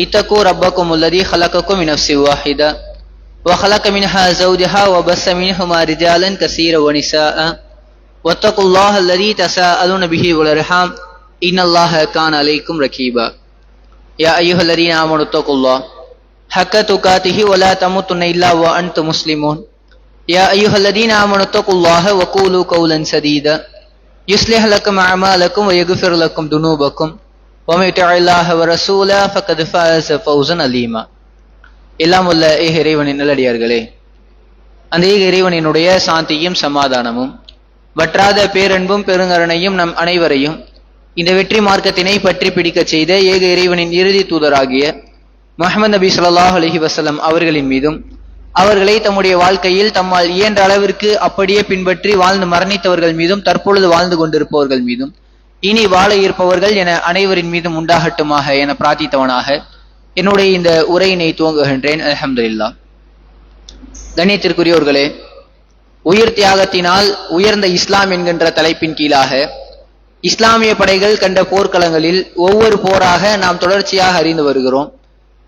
اتقوا ربكم الذي خلقكم من نفس واحدة وخلق منها زوجها وبث منهما رجالا كثيرا ونساء واتقوا الله الذي تساءلون به والأرحام إن الله كان عليكم رقيبا يا أيها الذين آمنوا اتقوا الله حق تقاته ولا تموتن إلا وأنتم مسلمون. يا أيها الذين آمنوا اتقوا الله وقولوا قولا سديدا. يصلح لكم أعمالكم ويغفر لكم ذنوبكم. ومن يطع الله ورسوله فقد فاز فوزا عظيما எல்லாம் உள்ள ஏக இறைவனின் நல்லடியார்களே அந்த ஏக இறைவனினுடைய சாந்தியும் சமாதானமும் வற்றாத பேரன்பும் பெருங்கருணையும் நம் அனைவரையும் இந்த வெற்றி மார்க்கத்தினை பற்றி பிடிக்கச் செய்த ஏக இறைவனின் இறுதி தூதராகிய முஹம்மது நபி ஸல்லல்லாஹு அலைஹி வஸல்லம் அவர்களின் மீதும் அவர்களை தம்முடைய வாழ்க்கையில் தம்மால் இயன்ற அளவிற்கு அப்படியே பின்பற்றி வாழ்ந்து மரணித்தவர்கள் மீதும் தற்பொழுது வாழ்ந்து கொண்டிருப்பவர்கள் மீதும் இனி வாழ இருப்பவர்கள் என அனைவரின் மீதும் உண்டாகட்டுமாக என பிரார்த்தித்தவனாக என்னுடைய இந்த உரையினை துவங்குகின்றேன். அல்ஹம்துலில்லாஹ் கண்ணியத்திற்குரியவர்களே உயிர் தியாகத்தினால் உயர்ந்த இஸ்லாம் என்கின்ற தலைப்பின் கீழாக இஸ்லாமிய படைகள் கண்ட போர்க்களங்களில் ஒவ்வொரு போராக நாம் தொடர்ச்சியாக அறிந்து வருகிறோம்.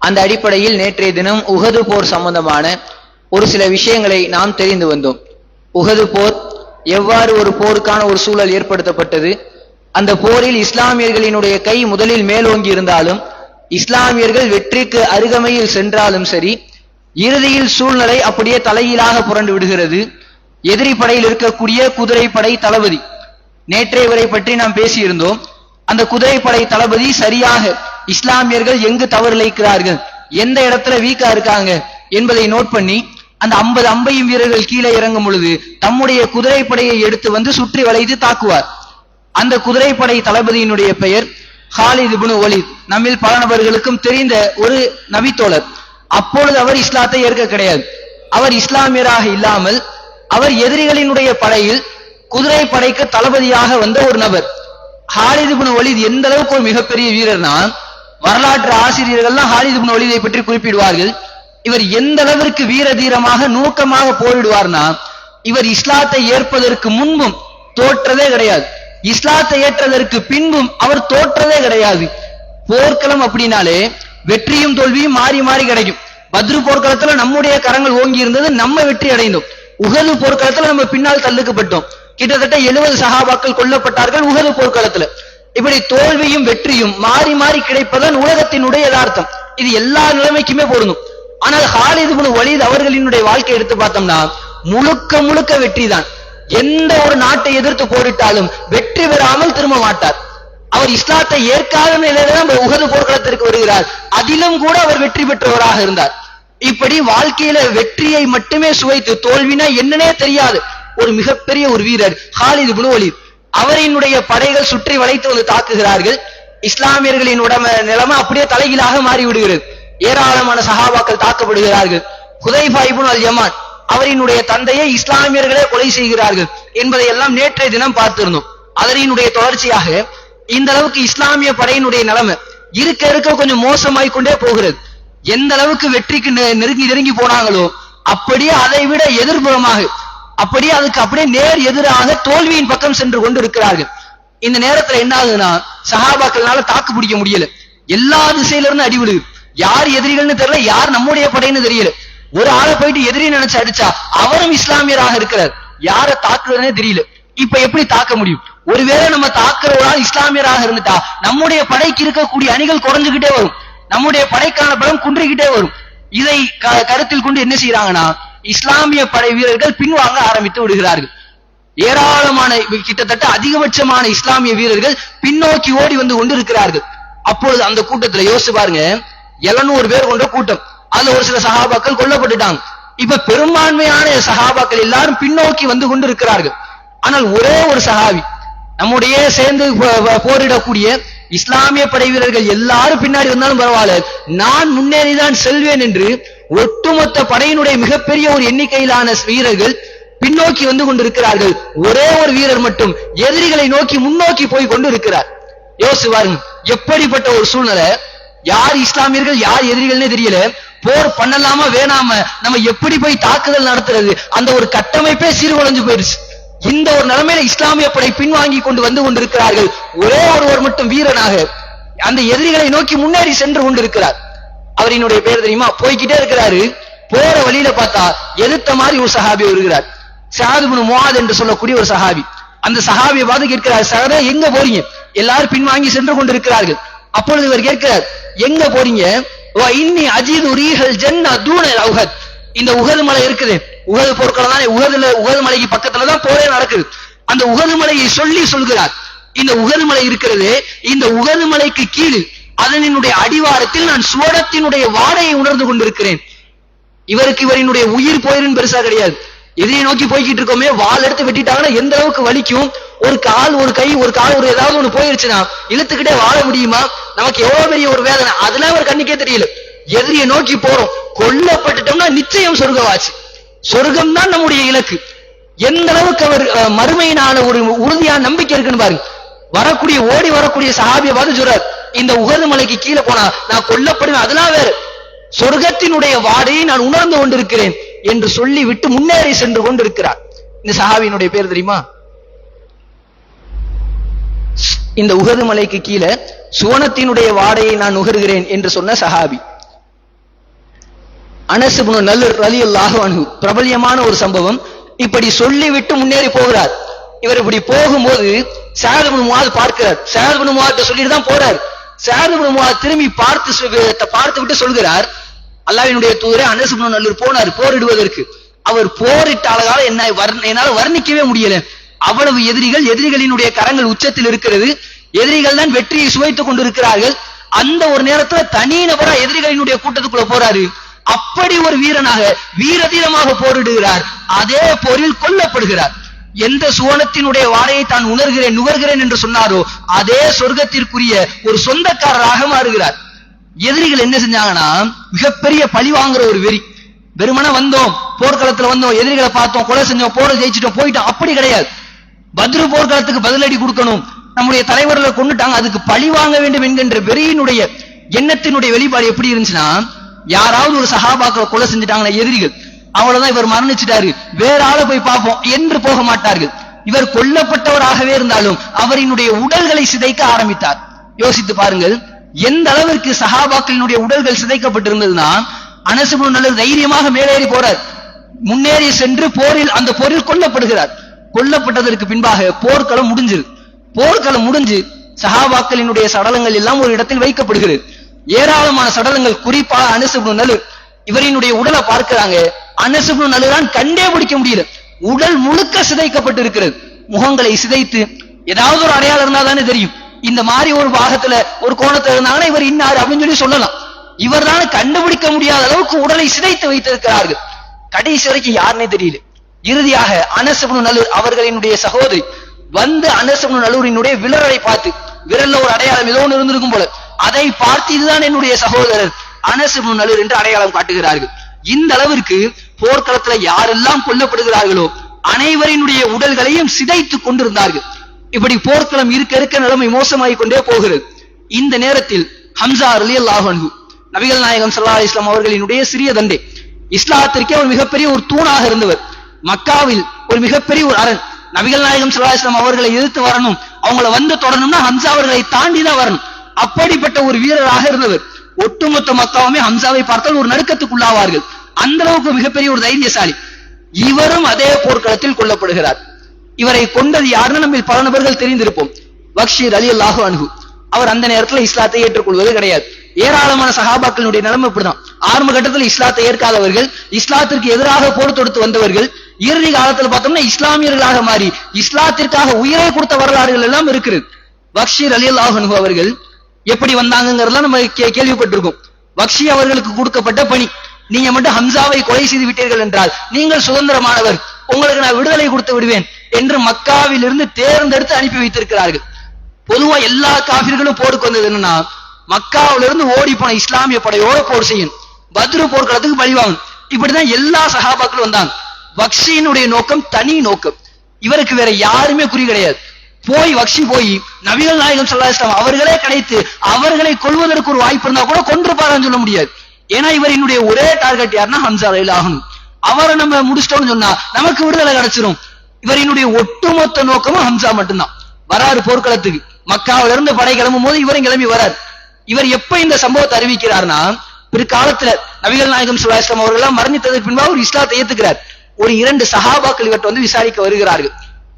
அந்த அடிப்படையில் நேற்றைய தினம் உகது போர் சம்பந்தமான ஒரு சில விஷயங்களை நாம் தெரிந்து வந்தோம். உகது போர் எவ்வாறு ஒரு போருக்கான ஒரு சூழல் ஏற்படுத்தப்பட்டது அந்த போரில் இஸ்லாமியர்களினுடைய கை முதலில் மேலோங்கி இருந்தாலும் இஸ்லாமியர்கள் வெற்றிக்கு அருகமையில் சென்றாலும் சரி இறுதியில் சூழ்நிலை அப்படியே தலையீழாக புரண்டு விடுகிறது. எதிரி படையில் இருக்கக்கூடிய குதிரைப்படை தளபதி. நேற்றைய வரை பற்றி நாம் பேசியிருந்தோம். அந்த குதிரைப்படை தளபதி சரியாக இஸ்லாமியர்கள் எங்கு தவறு இழைக்கிறார்கள் எந்த இடத்துல வீக்கா இருக்காங்க என்பதை நோட் பண்ணி அந்த ஐம்பது அம்பையும் வீரர்கள் கீழே இறங்கும் பொழுது தம்முடைய குதிரைப்படையை எடுத்து வந்து சுற்றி வளைத்து தாக்குவார். அந்த குதிரைப்படை தளபதியினுடைய பெயர் ஹாலித் இபுனு ஒலித் நம்மில் பல நபர்களுக்கும் தெரிந்த ஒரு நபித்தோழர். அப்பொழுது அவர் இஸ்லாத்தை ஏற்க கிடையாது. அவர் இஸ்லாமியராக இல்லாமல் அவர் எதிரிகளினுடைய படையில் குதிரை படைக்கு தளபதியாக வந்த ஒரு நபர். ஹாலித் இப்னு ஒலித் எந்த அளவுக்கு ஒரு மிகப்பெரிய வீரர்னா வரலாற்று ஆசிரியர்கள்லாம் ஹாலித் இப்னு ஒலிதை பற்றி குறிப்பிடுவார்கள். இவர் எந்த அளவிற்கு வீர தீரமாக நூக்கமாக போரிடுவார்னா இவர் இஸ்லாத்தை ஏற்பதற்கு முன்பும் தோற்றதே கிடையாது. இஸ்லாத்தை ஏற்றதற்கு பின்பும் அவர் தோற்றதே கிடையாது. போர்க்களம் அப்படின்னாலே வெற்றியும் தோல்வியும் மாறி மாறி கிடைக்கும். பத்ரு போர்க்களத்துல நம்முடைய கரங்கள் ஓங்கி இருந்தது நம்ம வெற்றி அடைந்தோம். உகது போர்க்களத்துல நம்ம பின்னால் தள்ளுக்கப்பட்டோம். கிட்டத்தட்ட எழுபது சகாபாக்கள் கொல்லப்பட்டார்கள் உகது போர்க்களத்துல. இப்படி தோல்வியும் வெற்றியும் மாறி மாறி கிடைப்பதன் உலகத்தினுடைய யதார்த்தம். இது எல்லா நிலைமைக்குமே பொருந்தும். ஆனால் ஹாலிது குனு வலித் அவர்களினுடைய வாழ்க்கை எடுத்து பார்த்தோம்னா முழுக்க முழுக்க வெற்றி தான் எந்த ஒரு நாட்டை எதிர்த்து போரிட்டாலும் வெற்றி பெறாமல் திரும்ப மாட்டார். அவர் இஸ்லாத்தை ஏற்காத நிலையில தான் உகது போர்க்களத்திற்கு வருகிறார். அதிலும் கூட அவர் வெற்றி பெற்றவராக இருந்தார். இப்படி வாழ்க்கையில வெற்றியை மட்டுமே சுவைத்து தோல்வினா என்னன்னே தெரியாது. ஒரு மிகப்பெரிய ஒரு வீரர் ஹாலிது குனு அவரினுடைய படைகள் சுற்றி வளைத்து வந்து தாக்குகிறார்கள். இஸ்லாமியர்களின் உடம நிலைமை அப்படியே தலைகீழாக மாறி விடுகிறது ஏராளமான சகாபாக்கள் தாக்கப்படுகிறார்கள். ஹுதைபாய்புன் அல் யமான் அவரினுடைய தந்தையை இஸ்லாமியர்களே கொலை செய்கிறார்கள் என்பதை எல்லாம் நேற்றைய தினம் பார்த்திருந்தோம். அதனினுடைய தொடர்ச்சியாக இந்த அளவுக்கு இஸ்லாமிய படையினுடைய நிலைமை இருக்க இருக்க கொஞ்சம் மோசமாய் கொண்டே போகிறது. எந்த அளவுக்கு வெற்றிக்கு நெருங்கி நெருங்கி போனாங்களோ அப்படியே அதை விட எதிர்புறமாக அப்படியே அதுக்கு அப்படியே நேர் எதிராக தோல்வியின் பக்கம் சென்று கொண்டு இருக்கிறார்கள் இந்த நேரத்துல என்ன ஆகுதுன்னா சஹாபாக்கள்னால தாக்கு பிடிக்க முடியல. எல்லா திசையில இருந்து அடிவிழுது யார் எதிரிகள்னு தெரியல யார் நம்முடைய படைன்னு தெரியல. ஒரு ஆளை போயிட்டு எதிரி நினைச்சு அடிச்சா அவரும் இஸ்லாமியராக இருக்கிறார். யாரை தாக்குறதுனே தெரியல. இப்ப எப்படி தாக்க முடியும்? ஒருவேளை நம்ம தாக்குற ஒரு ஆள் இஸ்லாமியராக இருந்துட்டா நம்முடைய படைக்கு இருக்கக்கூடிய அணிகள் குறைஞ்சுகிட்டே வரும். நம்முடைய படைக்கான பலம் குன்றிக்கிட்டே வரும். இதை க- கருத்தில் கொண்டு என்ன செய்யறாங்கன்னா இஸ்லாமிய படை வீரர்கள் பின்வாங்க ஆரம்பித்து விடுகிறார்கள். ஏராளமான கிட்டத்தட்ட அதிகபட்சமான இஸ்லாமிய வீரர்கள் பின்னோக்கி ஓடி வந்து கொண்டிருக்கிறார்கள். அப்பொழுது அந்த கூட்டத்துல யோசிச்சு பாருங்க எழுநூறு பேர் கொண்ட கூட்டம். அதுல ஒரு சில சகாபாக்கள் கொல்லப்பட்டுட்டாங்க. இப்ப பெரும்பான்மையான சகாபாக்கள் எல்லாரும் பின்னோக்கி வந்து கொண்டு இருக்கிறார்கள் ஆனால் ஒரே ஒரு சகாவி நம்முடைய சேர்ந்து போ- போரிடக்கூடிய இஸ்லாமிய படை வீரர்கள் எல்லாரும் பின்னாடி வந்தாலும் பரவாயில்ல. நான் முன்னேறிதான் செல்வேன் என்று ஒட்டுமொத்த படையினுடைய மிகப்பெரிய ஒரு எண்ணிக்கையிலான வீரர்கள் பின்னோக்கி வந்து கொண்டிருக்கிறார்கள். ஒரே ஒரு வீரர் மட்டும் எதிரிகளை நோக்கி முன்னோக்கி போய் கொண்டு இருக்கிறார் யோசிச்சு பாருங்க எப்படிப்பட்ட ஒரு சூழ்நிலை? யார் இஸ்லாமியர்கள் யார் எதிரிகள்னே தெரியல. போர் பண்ணலாமா வேணாம? நம்ம எப்படி போய் தாக்குதல் நடத்துறது? அந்த ஒரு கட்டமைப்பே சீர்குலைஞ்சு போயிருச்சு இந்த ஒரு நிலைமையில இஸ்லாமிய படை பின்வாங்கி கொண்டு வந்து கொண்டிருக்கிறார்கள். ஒரே ஒருவர் மட்டும் வீரனாக அந்த எதிரிகளை நோக்கி முன்னேறி சென்று கொண்டிருக்கிறார். அவரினுடைய பேர் தெரியுமா? போய்கிட்டே இருக்கிறாரு. போற வழியில பார்த்தா எதிர்த்த மாதிரி ஒரு சஹாபி வருகிறார். சாதுபுன் முவாத் என்று சொல்லக்கூடிய ஒரு சஹாபி. அந்த சஹாபியை பார்த்து கேட்கிறார் சகதே எங்க போறீங்க? எல்லாரும் பின்வாங்கி சென்று கொண்டிருக்கிறார்கள். அப்பொழுது இவர் கேட்கிறார் எங்க போறீங்க? இன்னி அஜீது ரீஹல் ஜன்னா இந்த உகது மலை இருக்குது. உகது பொருட்கள் தான் உகதுல உகது மலைக்கு பக்கத்துல தான் போரே நடக்குது. அந்த உகது மலையை சொல்லி சொல்கிறார். இந்த உகது மலை இருக்கிறது இந்த உகது மலைக்கு கீழ் அதனினுடைய அடிவாரத்தில் நான் சுவடத்தினுடைய வாடையை உணர்ந்து கொண்டிருக்கிறேன். இவருக்கு இவரினுடைய உயிர் போயிரும் பெருசா கிடையாது. எதிரை நோக்கி போய்கிட்டு இருக்கோமே வால் எடுத்து வெட்டிட்டாங்கன்னா எந்த அளவுக்கு வலிக்கும்? ஒரு கால் ஒரு கை ஒரு கால் ஒரு ஏதாவது ஒண்ணு போயிருச்சுன்னா இழுத்துக்கிட்டே வாழ முடியுமா? நமக்கு எவ்வளவு பெரிய ஒரு வேதனை. அதெல்லாம் அவர் கண்ணுக்கே தெரியல. எதிரியை நோக்கி போறோம். கொல்லப்பட்டுட்டோம்னா நிச்சயம் சொர்க்கவாச்சு சொர்க்கம் தான் நம்முடைய இலக்கு. எந்த அளவுக்கு அவர் அஹ், மறுமையினால ஒரு உறுதியான நம்பிக்கை இருக்குன்னு பாருங்க. வரக்கூடிய ஓடி வரக்கூடிய சஹாபியை பார்த்து சொல்றாரு. இந்த உகது மலைக்கு கீழே போனா நான் கொல்லப்படுவேன். அதெல்லாம் வேறு. சொர்க்கத்தினுடைய வாடையை நான் உணர்ந்து கொண்டிருக்கிறேன் என்று சொல்லி விட்டு முன்னேறி சென்று கொண்டிருக்கிறார். இந்த சஹாவியினுடைய பேர் தெரியுமா? இந்த உகது மலைக்கு கீழே சுவனத்தினுடைய வாடையை நான் நுகர்கிறேன் என்று சொன்ன சஹாபி. அனசுபுனு நல்லூர் ரலியுல்லாஹு அணுகு பிரபல்யமான ஒரு சம்பவம். இப்படி சொல்லிவிட்டு முன்னேறி போகிறார். இவர் இப்படி போகும்போது சாரபுன் முவாது பார்க்கிறார். சாரபுன் முவாத சொல்லிட்டு தான் போறார். சாரபுன் முவாத் திரும்பி பார்த்து சொ- பார்த்து விட்டு சொல்கிறார். அல்லாவினுடைய தூதரை அனசுபுனு நல்லூர் போனார் போரிடுவதற்கு. அவர் போரிட்ட அழகால என்ன வர்ண- என்னால வர்ணிக்கவே முடியல. அவ்வளவு எதிரிகள் எதிரிகளினுடைய கரங்கள் உச்சத்தில் இருக்கிறது. எதிரிகள் தான் வெற்றியை சுவைத்துக் கொண்டிருக்கிறார்கள். அந்த ஒரு நேரத்துல தனி நபரா எதிரிகளினுடைய கூட்டத்துக்குள்ள போறாரு. அப்படி ஒரு வீரனாக வீரதீரமாக போரிடுகிறார். அதே போரில் கொல்லப்படுகிறார். எந்த சுவனத்தினுடைய வாடையை தான் உணர்கிறேன் நுகர்கிறேன் என்று சொன்னாரோ அதே சொர்க்கத்திற்குரிய ஒரு சொந்தக்காரராக மாறுகிறார். எதிரிகள் என்ன செஞ்சாங்கன்னா மிகப்பெரிய பழி வாங்குற ஒரு வெறி. வெறுமனா வந்தோம் போர்க்களத்துல வந்தோம் எதிரிகளை பார்த்தோம் கொலை செஞ்சோம் போரை ஜெயிச்சிட்டோம் போயிட்டோம். அப்படி கிடையாது. பத்ரு போர்க்களத்துக்கு பதிலடி கொடுக்கணும். நம்முடைய தலைவர்களை கொண்டுட்டாங்க. அதுக்கு பழி வாங்க வேண்டும் என்கின்ற வெறியினுடைய எண்ணத்தினுடைய வெளிப்பாடு எப்படி இருந்துச்சுன்னா யாராவது ஒரு சகாபாக்களை கொலை செஞ்சுட்டாங்கன்னா எதிரிகள். அவ்வளவுதான் இவர் மரணிச்சிட்டாரு. வேற ஆளை போய் பார்ப்போம் என்று போக மாட்டார்கள். இவர் கொல்லப்பட்டவராகவே இருந்தாலும் அவரினுடைய உடல்களை சிதைக்க ஆரம்பித்தார். யோசித்து பாருங்கள். எந்த அளவிற்கு சஹாபாக்களினுடைய உடல்கள் சிதைக்கப்பட்டிருந்ததுன்னா அனசுபு நல்ல தைரியமாக மேலேறி போறார். முன்னேறி சென்று போரில் அந்த போரில் கொல்லப்படுகிறார். கொல்லப்பட்டதற்கு பின்பாக போர்க்களம் முடிஞ்சது போர்க்களம் முடிஞ்சு சஹாபாக்களினுடைய சடலங்கள் எல்லாம் ஒரு இடத்தில் வைக்கப்படுகிறது. ஏராளமான சடலங்கள் குறிப்பாக அனசுபு நலு இவரினுடைய உடலை பார்க்கிறாங்க. அனசுபு நலுதான் கண்டே பிடிக்க முடியல. உடல் முழுக்க சிதைக்கப்பட்டு இருக்கிறது முகங்களை சிதைத்து ஏதாவது ஒரு அடையாளம் இருந்தா தானே தெரியும். இந்த மாதிரி ஒரு பாகத்துல ஒரு கோணத்துல இருந்தாங்கன்னா இவர் இன்னார் அப்படின்னு சொல்லி சொல்லலாம். இவர் கண்டுபிடிக்க முடியாத அளவுக்கு உடலை சிதைத்து வைத்திருக்கிறார்கள். கடைசி வரைக்கும் யாருன்னே தெரியல. இறுதியாக அனசபனு நல்லூர் அவர்களினுடைய சகோதரி வந்து அனசபனு நல்லூரினுடைய விரலை பார்த்து விரல்ல ஒரு அடையாளம் ஏதோ ஒன்று இருந்திருக்கும் போல அதை பார்த்து இதுதான் என்னுடைய சகோதரர் அனசபனு நல்லூர் என்று அடையாளம் காட்டுகிறார்கள். இந்த அளவிற்கு போர்க்களத்துல யாரெல்லாம் கொல்லப்படுகிறார்களோ அனைவரினுடைய உடல்களையும் சிதைத்துக் கொண்டிருந்தார்கள். இப்படி போர்க்களம் இருக்க இருக்க நிலைமை மோசமாகிக் கொண்டே போகிறது. இந்த நேரத்தில் ஹம்சா அலி அல்லாஹன்பு நபிகள் நாயகம் சல்லா இஸ்லாம் அவர்களினுடைய சிறிய தந்தை இஸ்லாத்திற்கே அவர் மிகப்பெரிய ஒரு தூணாக இருந்தவர். மக்காவில் ஒரு மிகப்பெரிய ஒரு அரண் நபிகள் நாயகம் ஸல்லல்லாஹு அவர்களை எதிர்த்து வரணும். அவங்கள வந்து தொடரணும்னா ஹம்சா அவர்களை தாண்டி தான் வரணும். அப்படிப்பட்ட ஒரு வீரராக இருந்தவர். ஒட்டுமொத்த மக்காவுமே ஹம்சாவை பார்த்தால் ஒரு நடுக்கத்துக்குள்ளாவார்கள். அந்த அளவுக்கு மிகப்பெரிய ஒரு தைரியசாலி. இவரும் அதே போர்க்களத்தில் கொல்லப்படுகிறார். இவரை கொண்டது யாருன்னு நம்ம பல நபர்கள் தெரிந்திருப்போம். பக்ஷீர் அலி அல்லாஹு அணுகு அவர் அந்த நேரத்தில் இஸ்லாத்தை ஏற்றுக்கொள்வது கிடையாது. ஏராளமான சகாபாக்களினுடைய நிலைமை இப்படிதான். ஆரம்ப கட்டத்தில் இஸ்லாத்தை ஏற்காதவர்கள் இஸ்லாத்திற்கு எதிராக போர் தொடுத்து வந்தவர்கள் இறுதி காலத்துல பார்த்தோம்னா இஸ்லாமியர்களாக மாறி இஸ்லாத்திற்காக உயிரை கொடுத்த வரலாறுகள் எல்லாம் இருக்கிறது பக்ஷீர் அலி அல்லாஹனு அவர்கள் எப்படி வந்தாங்கிறதெல்லாம் நம்ம கே- கேள்விப்பட்டிருக்கோம். பக்ஷி அவர்களுக்கு கொடுக்கப்பட்ட பணி. நீங்க மட்டும் ஹம்சாவை கொலை செய்து விட்டீர்கள் என்றால் நீங்கள் சுதந்திரமானவர். உங்களுக்கு நான் விடுதலை கொடுத்து விடுவேன் என்று மக்காவில் இருந்து தேர்ந்தெடுத்து அனுப்பி வைத்திருக்கிறார்கள். பொதுவா எல்லா காபிர்களும் போருக்கு வந்தது என்னன்னா மக்காவில இருந்து ஓடி போன இஸ்லாமிய படையோட போர் செய்யும் பத்ரு போர்க்களத்துக்கு பழிவாங்கணும். இப்படிதான் எல்லா சகாபாக்களும் வந்தாங்க. வக்ஷியினுடைய நோக்கம் தனி நோக்கம். இவருக்கு வேற யாருமே குறி கிடையாது. போய் வக்ஷி போய் நபிகள் நாயகம் ஸல்லல்லாஹு அவர்களே கிடைத்து அவர்களை கொள்வதற்கு ஒரு வாய்ப்பு இருந்தா கூட கொன்றுப்பாரான்னு சொல்ல முடியாது. ஏன்னா இவரினுடைய ஒரே டார்கெட் யாருன்னா ஹம்சா ரயில் ஆகணும் அவரை நம்ம முடிச்சிட்டோம்னு சொன்னா நமக்கு விடுதலை கிடைச்சிரும். இவரினுடைய ஒட்டுமொத்த நோக்கமும் ஹம்சா மட்டும்தான். வராரு போர்க்களத்துக்கு. மக்காவில இருந்து படை கிளம்பும் போது இவரும் கிளம்பி வரார். இவர் எப்ப இந்த சம்பவத்தை அறிவிக்கிறார்னா பிற்காலத்துல நபிகள் நாயகம் சுல்லாஸ்லாம் அவர்கள் எல்லாம் மரணித்ததற்கு பின்பாக ஒரு இஸ்லாத்தை ஏத்துக்கிறார். ஒரு இரண்டு சஹாபாக்கள் இவற்றை வந்து விசாரிக்க வருகிறார்கள்.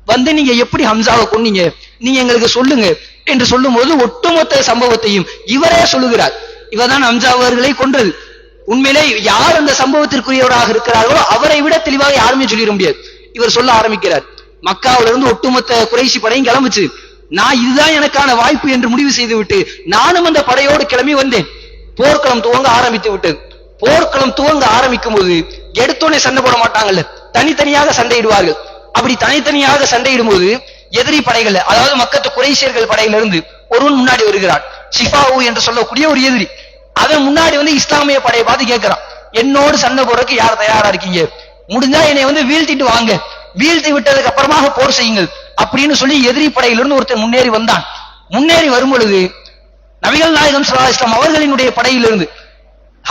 வந்து நீங்க எப்படி ஹம்சாவை கொன்னீங்க? நீங்க எங்களுக்கு சொல்லுங்க. என்று சொல்லும்போது ஒட்டுமொத்த சம்பவத்தையும் இவரே சொல்லுகிறார். இவர்தான் ஹம்சா அவர்களை கொன்றது. உண்மையிலே யார் அந்த சம்பவத்திற்குரியவராக இருக்கிறார்களோ அவரை விட தெளிவாக யாருமே சொல்லிட முடியாது. இவர் சொல்ல ஆரம்பிக்கிறார். மக்காவில இருந்து ஒட்டுமொத்த குறைசி படையும் கிளம்புச்சு. நான் இதுதான் எனக்கான வாய்ப்பு என்று முடிவு செய்து விட்டு நானும் அந்த படையோடு கிளம்பி வந்தேன். போர்க்களம் துவங்க ஆரம்பித்து விட்டது போர்க்களம் துவங்க ஆரம்பிக்கும் போது எடுத்தோடனே சண்டை போட மாட்டாங்கல்ல. தனித்தனியாக சண்டையிடுவார்கள். அப்படி தனித்தனியாக சண்டையிடும் போது எதிரி படைகள் அதாவது மக்கத்து குறைசியர்கள் படையில இருந்து ஒருவன் முன்னாடி வருகிறான். ஷிஃபாவு என்று சொல்லக்கூடிய ஒரு எதிரி. அவன் முன்னாடி வந்து இஸ்லாமிய படையை பார்த்து கேட்கிறான். என்னோடு சண்டை போறதுக்கு யார் தயாரா இருக்கீங்க? முடிஞ்சா என்னை வந்து வீழ்த்திட்டு வாங்க. வீழ்த்தி விட்டதுக்கு அப்புறமாக போர் செய்யுங்கள். அப்படின்னு சொல்லி எதிரி படையிலிருந்து ஒருத்தர் முன்னேறி வந்தான். முன்னேறி வரும் பொழுது நபிகள் நாயகம் சலா இஸ்லாம் அவர்களினுடைய படையிலிருந்து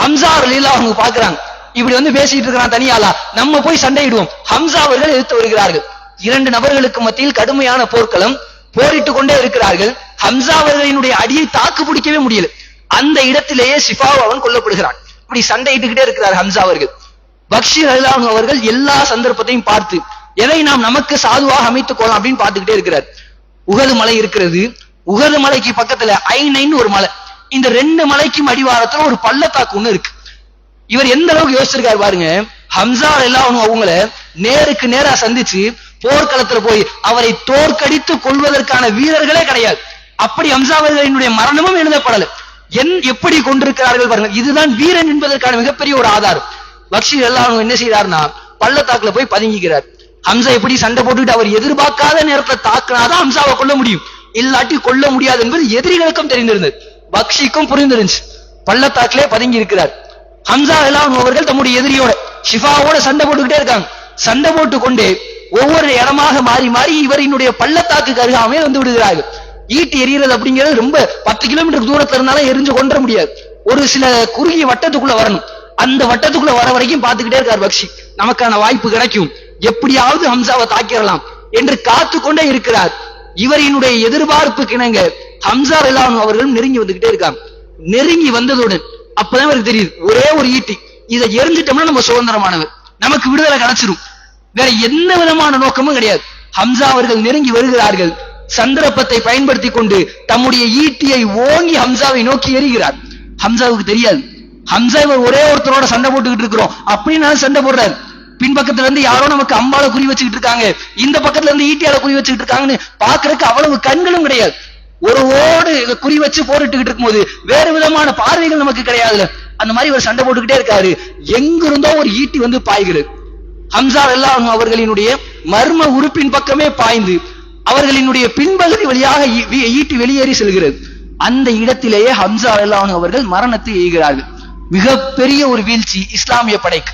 ஹம்சா அவர்கள் அவங்க பாக்குறாங்க இப்படி வந்து பேசிட்டு இருக்கிறான் தனியாளா? நம்ம போய் சண்டையிடுவோம். ஹம்சா அவர்கள் எதிர்த்து வருகிறார்கள். இரண்டு நபர்களுக்கு மத்தியில் கடுமையான போர்க்களம் போரிட்டுக் கொண்டே இருக்கிறார்கள். ஹம்சா அவர்களினுடைய அடியை தாக்கு பிடிக்கவே முடியல. அந்த இடத்திலேயே சிஃபாவ் அவன் கொல்லப்படுகிறான். இப்படி சண்டையிட்டுக்கிட்டே இருக்கிறார் ஹம்சா அவர்கள். பக்ஷீர் அல்லாஹ் அவர்கள் எல்லா சந்தர்ப்பத்தையும் பார்த்து எதை நாம் நமக்கு சாதுவாக அமைத்துக் கொள்ளலாம்? அப்படின்னு பார்த்துக்கிட்டே இருக்கிறார். உகது மலை இருக்கிறது. உகது மலைக்கு பக்கத்துல ஐநைன்னு ஒரு மலை. இந்த ரெண்டு மலைக்கும் அடிவாரத்துல ஒரு பள்ளத்தாக்கு ஒண்ணு இருக்கு. இவர் எந்த அளவுக்கு யோசிச்சிருக்காரு பாருங்க. ஹம்சா எல்லாம் அவங்கள நேருக்கு நேரா சந்திச்சு போர்க்களத்துல போய் அவரை தோற்கடித்து கொள்வதற்கான வீரர்களே கிடையாது. அப்படி ஹம்சா அவர்களினுடைய மரணமும் எழுதப்படல. என் எப்படி கொண்டிருக்கிறார்கள் பாருங்க. இதுதான் வீரன் என்பதற்கான மிகப்பெரிய ஒரு ஆதாரம். பக்ஷி எல்லாம் என்ன செய்யறாருன்னா பள்ளத்தாக்குல போய் பதுங்கிக்கிறார். ஹம்சா எப்படி சண்டை போட்டுக்கிட்டு அவர் எதிர்பார்க்காத நேரத்தை தாக்குனாதான் ஹம்சாவை கொல்ல முடியும். இல்லாட்டி கொல்ல முடியாது என்பது எதிரிகளுக்கும் தெரிந்திருந்தது. பக்ஷிக்கும் புரிந்துருந்துச்சு. பள்ளத்தாக்கிலே பதுங்கி இருக்கிறார். ஹம்சா எல்லாம் அவர்கள் தம்முடைய எதிரியோட ஷிஃபாவோட சண்டை போட்டுக்கிட்டே இருக்காங்க. சண்டை போட்டு கொண்டே ஒவ்வொரு இடமாக மாறி மாறி இவரினுடைய பள்ளத்தாக்கு அருகாமே வந்து விடுகிறார்கள். ஈட்டி எரியறது அப்படிங்கிறது ரொம்ப பத்து கிலோமீட்டர் தூரத்துல இருந்தாலும் எரிஞ்சு கொன்ற முடியாது. ஒரு சில குறுகிய வட்டத்துக்குள்ள வரணும். அந்த வட்டத்துக்குள்ள வர வரைக்கும் பார்த்துக்கிட்டே இருக்கார் பக்ஷி. நமக்கான வாய்ப்பு கிடைக்கும். எப்படியாவது ஹம்சாவை தாக்கிடலாம் என்று காத்து கொண்டே இருக்கிறார் இவரினுடைய எதிர்பார்ப்புக்கு இணங்க ஹம்சா எல்லாம் அவர்களும் நெருங்கி வந்துகிட்டே இருக்காங்க. நெருங்கி வந்ததுடன் அப்பதான் அவருக்கு தெரியுது. ஒரே ஒரு ஈட்டி. இதை எரிஞ்சிட்டோம்னா நம்ம சுதந்திரமானவர். நமக்கு விடுதலை கிடைச்சிரும். வேற எந்த விதமான நோக்கமும் கிடையாது. ஹம்சா அவர்கள் நெருங்கி வருகிறார்கள். சந்தர்ப்பத்தை பயன்படுத்தி கொண்டு தம்முடைய ஈட்டியை ஓங்கி ஹம்சாவை நோக்கி எறிகிறார். ஹம்சாவுக்கு தெரியாது. ஹம்சா இவர் ஒரே ஒருத்தரோட சண்டை போட்டுக்கிட்டு இருக்கிறோம். அப்படின்னு சண்டை போடுறாரு. பின்பக்கத்துல இருந்து யாரோ நமக்கு அம்பால குறி வச்சுக்கிட்டு இருக்காங்க. இந்த பக்கத்துல இருந்து ஈட்டியால குறி வச்சுக்கிட்டு இருக்காங்கன்னு பாக்குறதுக்கு அவ்வளவு கண்களும் கிடையாது. ஒரு ஓடு குறி வச்சு போட்டுக்கிட்டு இருக்கும்போது வேறு விதமான பார்வைகள் நமக்கு கிடையாதுல. அந்த மாதிரி ஒரு சண்டை போட்டுக்கிட்டே இருக்காரு. எங்கிருந்தோ ஒரு ஈட்டி வந்து பாய்கிறது. ஹம்சா எல்லாம் அவர்களினுடைய மர்ம உறுப்பின் பக்கமே பாய்ந்து அவர்களினுடைய பின்பகுதி வழியாக ஈட்டி வெளியேறி செல்கிறது. அந்த இடத்திலேயே ஹம்சா எல்லாம் அவர்கள் மரணத்தை எய்கிறார்கள். மிகப்பெரிய ஒரு வீழ்ச்சி இஸ்லாமிய படைக்கு.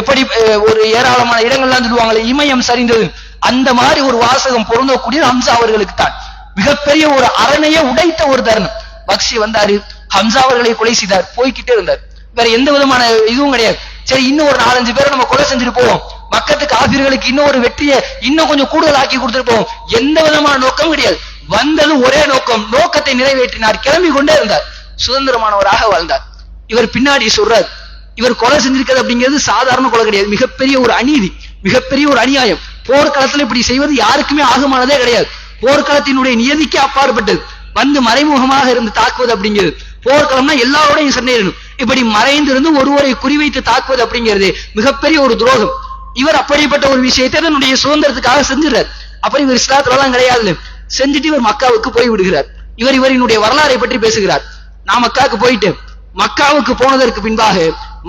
எப்படி ஒரு ஏராளமான இடங்கள்லாம் சொல்லுவாங்களே இமயம் சரிந்தது. அந்த மாதிரி ஒரு வாசகம் பொருந்தக்கூடிய ஹம்சா அவர்களுக்கு தான் மிகப்பெரிய ஒரு அரணையை உடைத்த ஒரு தருணம். பக்ஷி வந்தாரு ஹம்சா அவர்களை கொலை செய்தார் போய்க்கிட்டே இருந்தார். வேற எந்த விதமான இதுவும் கிடையாது. சரி இன்னும் ஒரு நாலஞ்சு பேரை நம்ம கொலை செஞ்சுட்டு போவோம். மக்கத்துக்கு ஆசிரியர்களுக்கு இன்னும் ஒரு வெற்றியை இன்னும் கொஞ்சம் கூடுதல் ஆக்கி கொடுத்துட்டு போவோம். எந்த விதமான நோக்கம் கிடையாது. வந்தது ஒரே நோக்கம் நோக்கத்தை நிறைவேற்றினார் கிளம்பி கொண்டே இருந்தார். சுதந்திரமானவராக வாழ்ந்தார். இவர் பின்னாடி சொல்றார் இவர் கொலை செஞ்சிருக்கிறது அப்படிங்கிறது சாதாரண கொலை கிடையாது. மிகப்பெரிய ஒரு அநீதி மிகப்பெரிய ஒரு அநியாயம். போர்க்களத்துல இப்படி செய்வது யாருக்குமே ஆகுமானதே கிடையாது. போர்க்களத்தினுடைய நியதிக்கு அப்பாற்பட்டது வந்து மறைமுகமாக இருந்து தாக்குவது அப்படிங்கிறது. போர்க்களம்னா எல்லாரோடையும் சண்டையிடணும். இப்படி மறைந்திருந்து ஒருவரை குறிவைத்து தாக்குவது அப்படிங்கிறது மிகப்பெரிய ஒரு துரோகம். இவர் அப்படிப்பட்ட ஒரு விஷயத்தை தன்னுடைய சுதந்திரத்துக்காக செஞ்சுறார் அப்புறம் இவர் இஸ்லாத்துல எல்லாம் கிடையாது செஞ்சுட்டு இவர் மக்காவுக்கு போய் விடுகிறார். இவர் இவரினுடைய வரலாறை பற்றி பேசுகிறார். நான் மக்காவுக்கு போயிட்டு மக்காவுக்கு போனதற்கு பின்பாக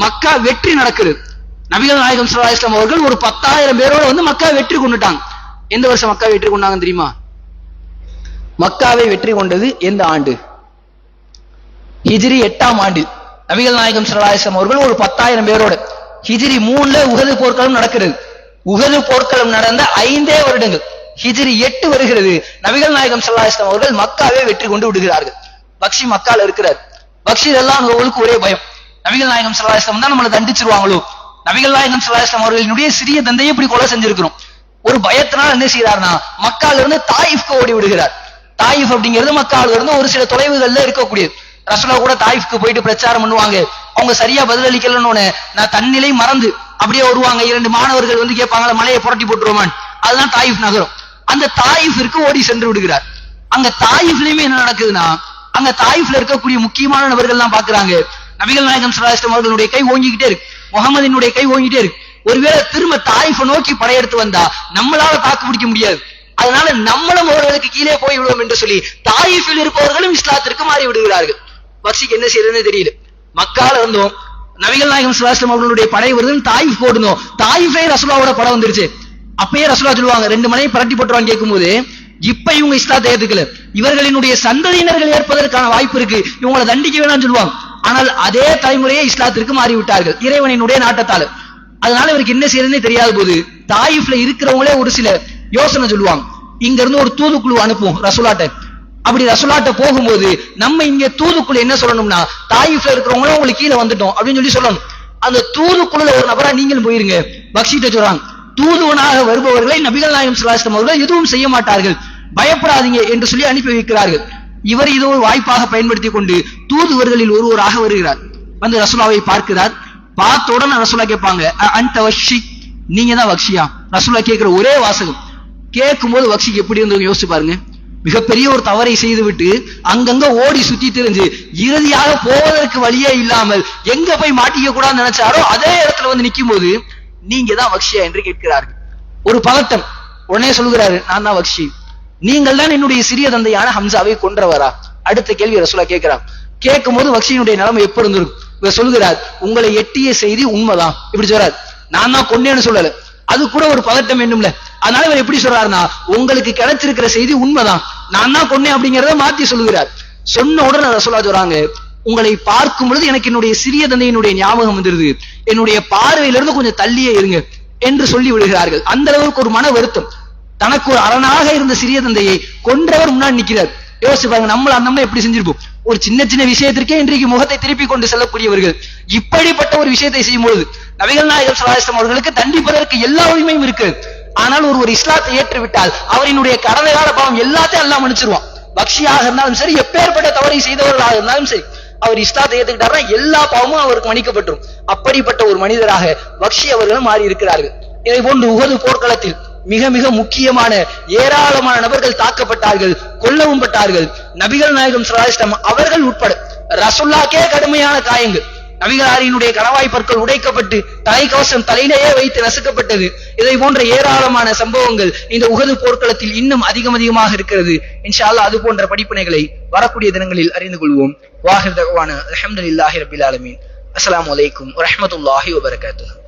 மக்கா வெற்றி நடக்குது. நபிகள் நாயகம் ஸல்லல்லாஹு இஸ்லாம் அவர்கள் ஒரு பத்தாயிரம் பேரோட வந்து மக்கா வெற்றி கொண்டுட்டாங்க. எந்த வருஷம் மக்கா வெற்றி கொண்டாங்க தெரியுமா? மக்காவை வெற்றி கொண்டது எந்த ஆண்டு? ஹிஜிரி எட்டாம் ஆண்டில். நபிகள் நாயகம் ஸல்லல்லாஹு அவர்கள் ஒரு பத்தாயிரம் பேரோட ஹிஜிரி மூணுல உகது போர்க்களம் நடக்கிறது. உகது போர்க்களம் நடந்த ஐந்தே வருடங்கள். ஹிஜிரி எட்டு வருகிறது. நபிகள் நாயகம் ஸல்லல்லாஹு அவர்கள் மக்காவை வெற்றி கொண்டு விடுகிறார்கள். பக்ஷி மக்கால இருக்கிறார். பக்ஷி எல்லாம் அவங்களுக்கு ஒரே பயம். நபிகள் நாயகம் ஸல்லல்லாஹு தான் நம்மளை தண்டிச்சிருவாங்களோ? நபிகள் நாயகம் ஸல்லல்லாஹு அவர்களினுடைய சிறிய தந்தையை இப்படி கொலை செஞ்சிருக்கிறோம். ஒரு பயத்தினால் என்ன செய்யறாருனா மக்கால இருந்து தாயிஃப்க்கு ஓடி விடுகிறார். தாயிஃப் அப்படிங்கிறது மக்கள் இருந்து ஒரு சில தொலைவுகள்ல இருக்கக்கூடியது. ரசனா கூட தாயிஃப்க்கு போயிட்டு பிரச்சாரம் பண்ணுவாங்க. அவங்க சரியா பதிலளிக்கலன்னு நான் தன்னிலை மறந்து அப்படியே வருவாங்க. இரண்டு மாணவர்கள் வந்து கேட்பாங்களா மலையை புரட்டி போட்டுருவான் அதுதான் தாயிஃப் நகரம். அந்த தாயிஃபிற்கு ஓடி சென்று விடுகிறார். அங்க தாயிஃப்லயுமே என்ன நடக்குதுன்னா அங்க தாயிஃப்ல இருக்கக்கூடிய முக்கியமான நபர்கள் எல்லாம் பாக்குறாங்க நபிகள் நாயகம் ஸல்லல்லாஹு அவர்களுடைய கை ஓங்கிக்கிட்டே இருக்கு. முகமதினுடைய கை ஓங்கிட்டே இருக்கு. ஒருவேளை திரும்ப தாயிஃபை நோக்கி படையெடுத்து வந்தா நம்மளால தாக்கு பிடிக்க முடியாது. அதனால நம்மளும் அவர்களுக்கு கீழே போய் விடுவோம் என்று சொல்லி தாயிஃபில் இருப்பவர்களும் இஸ்லாத்திற்கு மாறி விடுகிறார்கள். வசிக்கு என்ன செய்யறதுன்னு தெரியல. மக்கால இருந்தோம் நபிகள் நாயகம் சுல்லாஸ்லம் அவர்களுடைய படை வருது தாயிஃப் போடணும் தாயிஃபே ரசுலாவோட படம் வந்துருச்சு. அப்பயே ரசுலா சொல்லுவாங்க ரெண்டு மனையை பரட்டி போட்டுருவான்னு கேட்கும்போது இப்ப இவங்க இஸ்லாத்தை ஏத்துக்கல. இவர்களினுடைய சந்ததியினர்கள் ஏற்பதற்கான வாய்ப்பு இருக்கு. இவங்களை தண்டிக்க வேணாம்னு சொல்லுவாங்க. ஆனால் அதே தலைமுறையே இஸ்லாத்திற்கு மாறி விட்டார்கள். இறைவனினுடைய நாட்டத்தால. அதனால இவருக்கு என்ன செய்யறதுனே தெரியாத போது தாயிஃப்ல இருக்கிறவங்களே ஒரு சில யோசனை சொல்லுவாங்க. இங்க இருந்து ஒரு தூதுக்குழு அனுப்புவோம் ரசுலாட்ட. அப்படி ரசுலாட்ட போகும்போது நம்ம இங்க தூதுக்குழு என்ன சொல்லணும்னா தாயிஃப்ல இருக்கிறவங்களும் உங்களுக்கு கீழே வந்துட்டோம் அப்படின்னு சொல்லி சொல்லணும். அந்த தூதுக்குழுல ஒரு நபரா நீங்களும் போயிருங்க. பக்ஷிட்ட சொல்றாங்க. தூதுவனாக வருபவர்களை நபிகள் நாயகம் சுல்லாஸ்லம் அவர்கள் எதுவும் செய்ய மாட்டார்கள். பயப்படாதீங்க என்று சொல்லி அனுப்பி வைக்கிறார்கள். இவர் இதோ ஒரு வாய்ப்பாக பயன்படுத்தி கொண்டு தூதுவர்களில் ஒருவராக வருகிறார். வந்து ரசோலாவை பார்க்கிறார். பார்த்த உடனே ரசூலா கேட்பாங்க அந்த வஷி நீங்க தான் வக்ஷியா? ரசுலா கேட்கிற ஒரே வாசகம். கேட்கும் போது வக்ஷிக்கு எப்படி இருந்தவங்க யோசிச்சு பாருங்க. மிகப்பெரிய ஒரு தவறை செய்துவிட்டு அங்கங்க ஓடி சுத்தி திரிஞ்சு இறுதியாக போவதற்கு வழியே இல்லாமல் எங்க போய் மாட்டிக்க கூடாதுன்னு நினைச்சாரோ அதே இடத்துல வந்து நிற்கும் போது நீங்க தான் வக்ஷியா என்று கேட்கிறார்கள். ஒரு பதட்டம். உடனே சொல்கிறாரு நான் தான் வக்ஷி. நீங்கள் தான் என்னுடைய சிறிய தந்தையான ஹம்சாவை கொன்றவரா? அடுத்த கேள்வி ரசூலா கேட்கிறான். கேட்கும் போது வக்ஷியினுடைய நிலைமை எப்படி இருந்திருக்கும்? இவர் சொல்கிறார் உங்களை எட்டிய செய்தி உண்மைதான். இப்படி சொல்றாரு நான் தான் கொண்டேன்னு சொல்லல. அது கூட ஒரு பதட்டம் வேண்டும்ல. அதனால இவர் எப்படி சொல்றாருன்னா உங்களுக்கு கிடைச்சிருக்கிற செய்தி உண்மைதான். நான் தான் கொன்னேன் அப்படிங்கறத மாத்தி சொல்லுகிறார். சொன்ன உடனே ரசூலா சொல்றாங்க உங்களை பார்க்கும் பொழுது எனக்கு என்னுடைய சிறிய தந்தையினுடைய ஞாபகம் வந்துருது. என்னுடைய பார்வையிலிருந்து கொஞ்சம் தள்ளியே இருங்க என்று சொல்லி விடுகிறார்கள். அந்த அளவுக்கு ஒரு மன வருத்தம். தனக்கு ஒரு அரணாக இருந்த சிறிய தந்தையை கொன்றவர் முன்னாடி நிக்கிறார் யோசிச்சு பாருங்க நம்மள அந்த எப்படி செஞ்சிருப்போம்? ஒரு சின்ன சின்ன விஷயத்திற்கே இன்றைக்கு முகத்தை திருப்பி கொண்டு செல்லக்கூடியவர்கள். இப்படிப்பட்ட ஒரு விஷயத்தை செய்யும்பொழுது நபிகள் நாயகம் சலாஹம் அவர்களுக்கு தண்டிப்பதற்கு எல்லா உரிமையும் இருக்கு. ஆனால் ஒரு ஒரு இஸ்லாத்தை ஏற்றுவிட்டால் அவரினுடைய கடந்த கால பாவம் எல்லாத்தையும் எல்லாம் மன்னிச்சிருவான். பக்ஷியாக இருந்தாலும் சரி எப்பேற்பட்ட தவறை செய்தவர்களாக இருந்தாலும் சரி அவர் இஸ்லாத்தை ஏத்துக்கிட்டாருன்னா எல்லா பாவமும் அவருக்கு மன்னிக்கப்பட்டுரும். அப்படிப்பட்ட ஒரு மனிதராக பக்ஷி அவர்களும் மாறி இருக்கிறார்கள் இதை போன்று உகது போர்க்களத்தில் மிக மிக முக்கியமான ஏராளமான நபர்கள் தாக்கப்பட்டார்கள் கொல்லவும் பட்டார்கள். நபிகள் நாயகம் சலாஹம் அவர்கள் உட்பட ரசுல்லாக்கே கடுமையான காயங்கள். நபிகளாரினுடைய கணவாய் பற்கள் உடைக்கப்பட்டு தலைக்கவசம் தலையிலேயே வைத்து நசுக்கப்பட்டது. இதை போன்ற ஏராளமான சம்பவங்கள் இந்த உகது போர்க்களத்தில் இன்னும் அதிகம் அதிகமாக இருக்கிறது. இன்ஷா அல்லாஹ் அது போன்ற படிப்பினைகளை வரக்கூடிய தினங்களில் அறிந்து கொள்வோம். வாஹிர் தகவான அலமதுல்லாஹி ரபில் ஆலமீன். அஸ்லாம் வலைக்கும் வரஹ்மத்துல்லாஹி வபரகாத்துஹு.